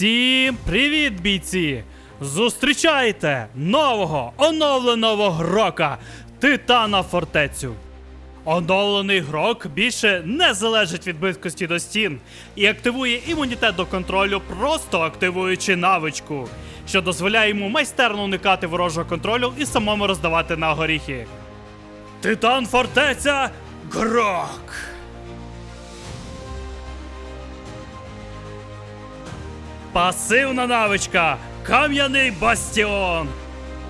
Всім привіт, бійці! Зустрічайте нового оновленого грока Титана Фортецю. Оновлений грок більше не залежить від близькості до стін і активує імунітет до контролю, просто активуючи навичку, що дозволяє йому майстерно уникати ворожого контролю і самому роздавати на горіхи. Титан Фортеця Грок. Пасивна навичка Кам'яний бастіон.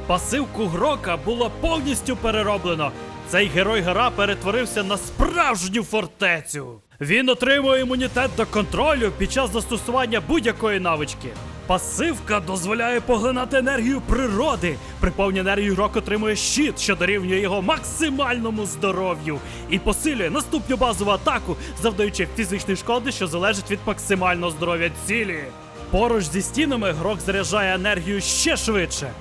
Пасивку Грока було повністю перероблено. Цей герой гора перетворився на справжню фортецю. Він отримує імунітет до контролю під час застосування будь-якої навички. Пасивка дозволяє поглинати енергію природи. При повній енергії Грок отримує щит, що дорівнює його максимальному здоров'ю, і посилює наступну базову атаку, завдаючи фізичної шкоди, що залежить від максимального здоров'я цілі. Поруч зі стінами Грок заряджає енергію ще швидше.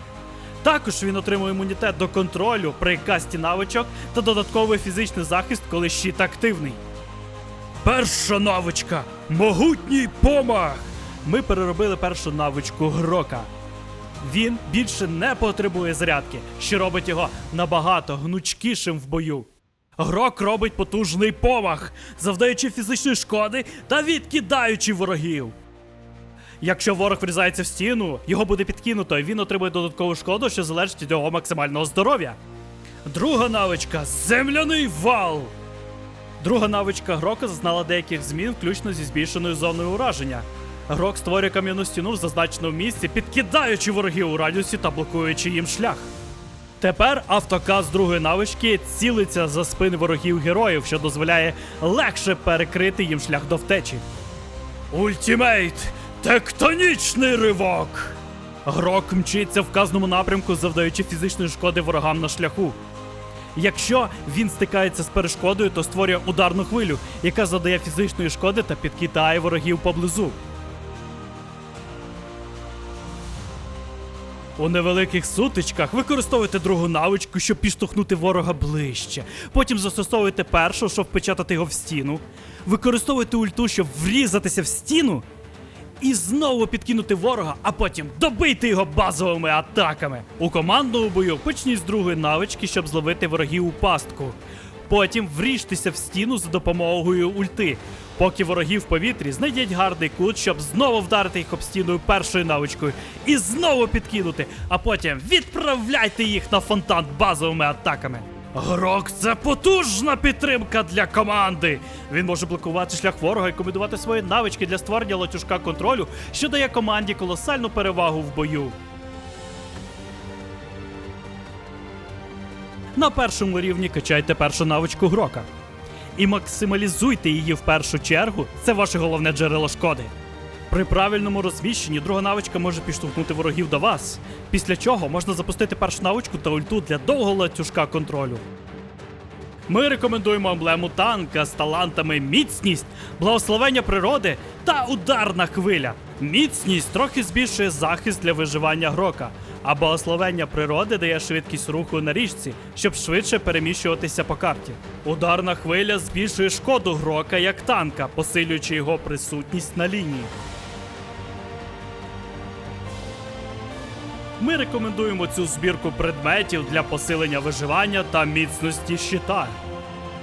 Також він отримує імунітет до контролю при касті навичок та додатковий фізичний захист, коли щит активний. Перша навичка могутній помах. Ми переробили першу навичку Грока. Він більше не потребує зарядки, що робить його набагато гнучкішим в бою. Грок робить потужний помах, завдаючи фізичної шкоди та відкидаючи ворогів. Якщо ворог врізається в стіну, його буде підкинуто, і він отримує додаткову шкоду, що залежить від його максимального здоров'я. Друга навичка земляний вал. Друга навичка Грока зазнала деяких змін, включно зі збільшеною зоною ураження. Грок створює кам'яну стіну в зазначеному місці, підкидаючи ворогів у радіусі та блокуючи їм шлях. Тепер автоказ другої навички цілиться за спини ворогів героїв, що дозволяє легше перекрити їм шлях до втечі. Ультімейт! Тектонічний ривок! Грок мчиться в вказаному напрямку, завдаючи фізичної шкоди ворогам на шляху. Якщо він стикається з перешкодою, то створює ударну хвилю, яка завдає фізичної шкоди та підкидає ворогів поблизу. У невеликих сутичках використовуйте другу навичку, щоб підштовхнути ворога ближче. Потім застосовуйте першу, щоб впечатати його в стіну. Використовуйте ульту, щоб врізатися в стіну. І знову підкинути ворога, а потім добити його базовими атаками. У командному бою почніть з другої навички, щоб зловити ворогів у пастку. Потім вріжтеся в стіну за допомогою ульти. Поки ворогів в повітрі, знайдіть гарний кут, щоб знову вдарити їх об стіною першою навичкою і знову підкинути, а потім відправляйте їх на фонтан базовими атаками. Грок це потужна підтримка для команди. Він може блокувати шлях ворога і комбінувати свої навички для створення латюжка контролю, що дає команді колосальну перевагу в бою. На першому рівні качайте першу навичку Грока. І максималізуйте її в першу чергу, це ваше головне джерело шкоди. При правильному розміщенні друга навичка може підштовхнути ворогів до вас, після чого можна запустити першу навичку та ульту для довгого латюжка контролю. Ми рекомендуємо емблему танка з талантами міцність, благословення природи та ударна хвиля. Міцність трохи збільшує захист для виживання грока, а благословення природи дає швидкість руху на річці, щоб швидше переміщуватися по карті. Ударна хвиля збільшує шкоду грока як танка, посилюючи його присутність на лінії. Ми рекомендуємо цю збірку предметів для посилення виживання та міцності щита.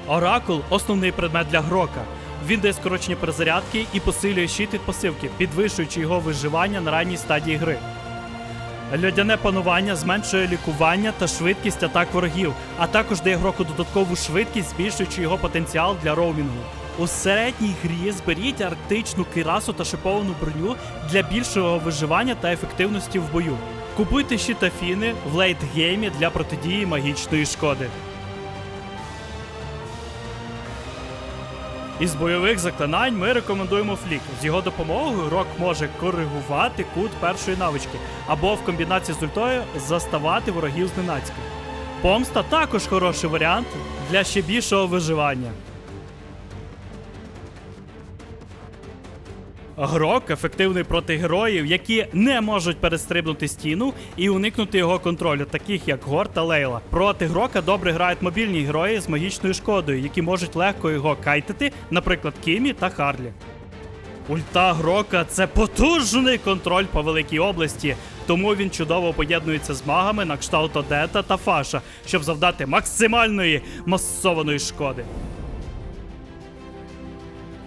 Оракул основний предмет для грока. Він дає скорочення перезарядки і посилює щит від пасивки, підвищуючи його виживання на ранній стадії гри. Льодяне панування зменшує лікування та швидкість атак ворогів, а також дає гроку додаткову швидкість, збільшуючи його потенціал для роумінгу. У середній грі зберіть арктичну кирасу та шиповану броню для більшого виживання та ефективності в бою. Купуйте щитафіни в лейтгеймі для протидії магічної шкоди. Із бойових заклинань ми рекомендуємо флік. З його допомогою рок може коригувати кут першої навички або в комбінації з ультою заставати ворогів зненацька. Помста також хороший варіант для ще більшого виживання. Грок ефективний проти героїв, які не можуть перестрибнути стіну і уникнути його контролю, таких як Гор та Лейла. Проти грока добре грають мобільні герої з магічною шкодою, які можуть легко його кайтити, наприклад, Кімі та Харлі. Ульта Грока це потужний контроль по великій області, тому він чудово поєднується з магами на кшталт Одета та Фаша, щоб завдати максимальної масованої шкоди.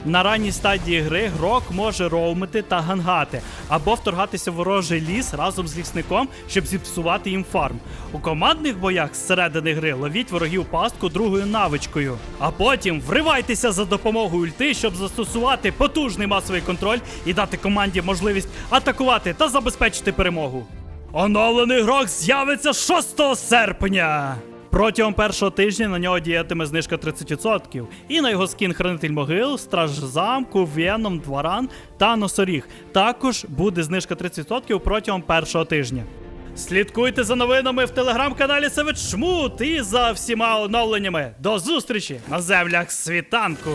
На ранній стадії гри грок може роумити та гангати, або вторгатися в ворожий ліс разом з лісником, щоб зіпсувати їм фарм. У командних боях зсередини гри ловіть ворогів пастку другою навичкою, а потім вривайтеся за допомогою ульти, щоб застосувати потужний масовий контроль і дати команді можливість атакувати та забезпечити перемогу. Оновлений грок з'явиться 6 серпня. Протягом першого тижня на нього діятиме знижка 30%. І на його скін Хранитель могил, Страж замку, Веном, Дваран та Носоріг. Також буде знижка 30% протягом першого тижня. Слідкуйте за новинами в телеграм-каналі Севич Шмут і за всіма оновленнями. До зустрічі на землях світанку!